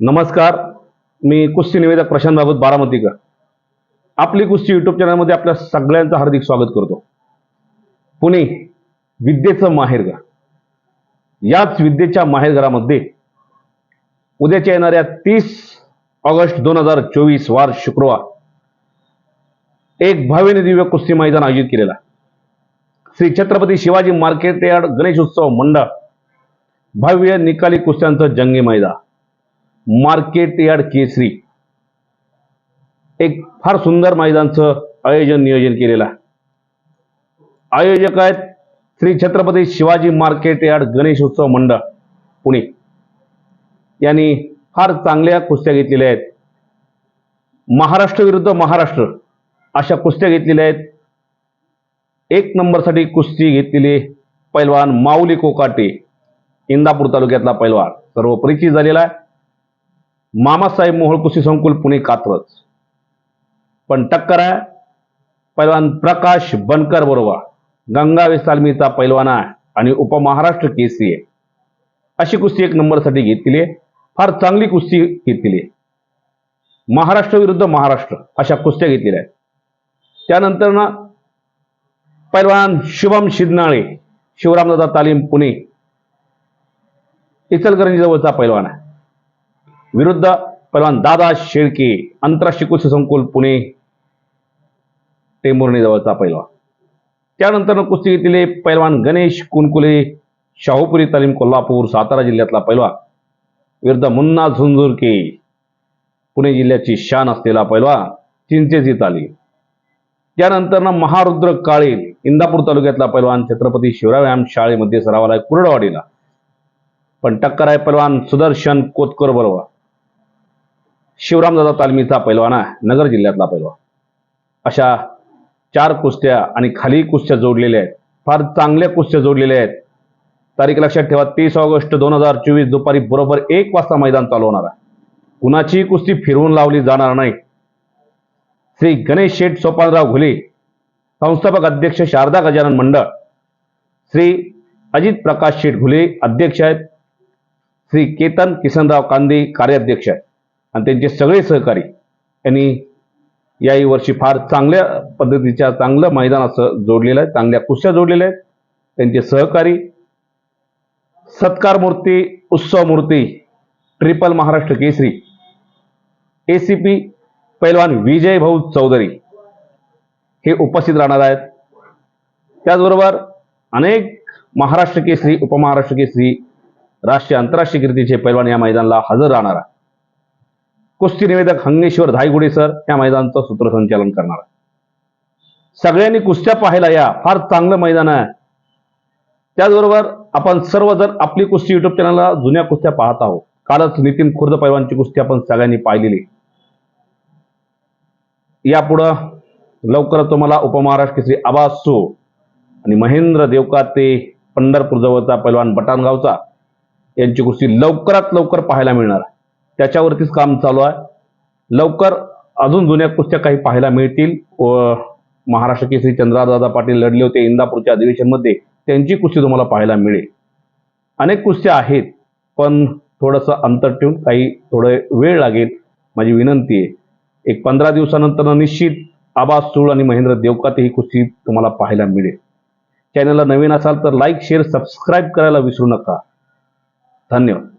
नमस्कार. मी कुस्ती निवेदक प्रशांत बाबत बारामतीकर. आपली कुस्ती युट्यूब चॅनलमध्ये आपल्या सगळ्यांचं हार्दिक स्वागत करतो. पुणे विद्येचं माहेरघर. याच विद्येच्या माहेरघरामध्ये उद्याच्या येणाऱ्या तीस ऑगस्ट दोन हजार चोवीस वार शुक्रवार एक भव्य दिव्य कुस्ती मैदान आयोजित केलेला. श्री छत्रपती शिवाजी मार्केट यार्ड गणेश उत्सव मंडळ भव्य निकाली कुस्त्यांचं जंगी मैदान. Market yard Kesari. एक फार सुंदर मैदानचं आयोजन नियोजन केलेलं आहे. आयोजक आहेत श्री छत्रपती शिवाजी मार्केट यार्ड गणेश उत्सव मंडळ पुणे. यांनी फार चांगल्या कुस्त्या घेतलेल्या आहेत. महाराष्ट्र विरुद्ध महाराष्ट्र अशा कुस्त्या घेतलेल्या आहेत. एक नंबरसाठी कुस्ती घेतलेली पैलवान माऊली कोकाटे इंदापूर तालुक्यातला पैलवान. सर्व परिचित झालेला आहे. मामासाहेब मोहोळ कुस्ती संकुल पुणे कात्रज. पण टक्कर आहे पैलवान प्रकाश बनकर बरोबर. गंगावे सालमीचा पैलवान आहे आणि उपमहाराष्ट्र केसरी आहे. अशी कुस्ती एक नंबरसाठी घेतलेली आहे. फार चांगली कुस्ती घेतलेली आहे. महाराष्ट्र विरुद्ध महाराष्ट्र अशा कुस्त्या घेतलेल्या आहेत. त्यानंतर ना पैलवान शुभम शिदनाळे शिवरामदादा तालीम पुणे इचलकरंजीजवळचा पैलवान आहे. विरुद्ध पैलवान दादा शेळके आंतरराष्ट्रीय कुस्ती संकुल पुणे टेंभुर्णी जवळचा पैलवान त्यानंतर कुस्ती घेतलेले पैलवान गणेश कुनकुले शाहूपुरी तालीम कोल्हापूर सातारा जिल्ह्यातला पैलवान विरुद्ध मुन्ना झुंझुरके पुणे जिल्ह्याची शान असलेला पैलवान चिंचेची तालीम त्यानंतर ना महारुद्र काळे इंदापूर तालुक्यातला पैलवान छत्रपती शिवराय व्यायाम शाळेमध्ये सरावाला कुरडवाडीला पण टक्कर आहे पैलवान सुदर्शन कोतकर बरोबर शिवरामदादा तालमीचा पैलवान आहे नगर जिल्ह्यातला पैलवान. अशा चार कुस्त्या आणि खाली कुस्त्या जोडलेल्या आहेत. फार चांगल्या कुस्त्या जोडलेल्या आहेत. तारीख लक्षात ठेवा तीस ऑगस्ट दोन हजार चोवीस दुपारी बरोबर एक वाजता मैदान चालू होणार आहे. कुणाचीही कुस्ती फिरवून लावली जाणार नाही. श्री गणेश शेठ सोपानराव घुले संस्थापक अध्यक्ष शारदा गजानन मंडळ श्री अजित प्रकाश शेठ घुले अध्यक्ष आहेत श्री केतन किसनराव कांदे कार्याध्यक्ष आहेत. आणि त्यांचे सगळे सहकारी यांनी याही वर्षी फार चांगल्या पद्धतीच्या चांगलं मैदान असं जोडलेलं आहे चांगल्या कुस्त्या जोडलेल्या आहेत. त्यांचे सहकारी सत्कार मूर्ती उत्सव मूर्ती triple Maharashtra Kesari A C P पैलवान विजय भाऊ चौधरी हे उपस्थित राहणार आहेत. त्याचबरोबर अनेक महाराष्ट्र केसरी उपमहाराष्ट्र केसरी राष्ट्रीय आंतरराष्ट्रीय कीर्तीचे पैलवान या मैदानाला हजर राहणार आहे कुस्ती निवेदक हंगेश्वर धायगुडे सर या मैदानाचं सूत्रसंचालन करणार सगळ्यांनी कुस्त्या पाहायला या. फार चांगलं मैदान आहे. त्याचबरोबर आपण सर्व जर आपली कुस्ती युट्यूब चॅनलला जुन्या कुस्त्या पाहत आहोत. कालच नितीन खुर्द पैलवानची कुस्ती आपण सगळ्यांनी पाहिलेली. यापुढं लवकरच तुम्हाला उपमहाराष्ट्र केसरी आबासो सो आणि महेंद्र देवका ते पंढरपूर जवळचा पैलवान बटाणगावचा यांची कुस्ती लवकरात लवकर पाहायला मिळणार आहे. त्याच्यावरतीच काम चालू आहे. लवकर अजून जुन्या कुस्त्या काही पाहायला मिळतील. व महाराष्ट्र केसरी चंद्रदादा पाटील लढले होते इंदापूरच्या अधिवेशनमध्ये. त्यांची कुस्ती तुम्हाला पाहायला मिळेल. अनेक कुस्त्या आहेत पण थोडंसं अंतर ठेवून काही थोडं वेळ लागेल माझी विनंती आहे. एक पंधरा दिवसानंतर निश्चित आबास सुळ आणि महेंद्र देवकाते ही कुस्ती तुम्हाला पाहायला मिळेल. चॅनलला नवीन असाल तर लाईक शेअर सबस्क्राईब करायला विसरू नका. धन्यवाद.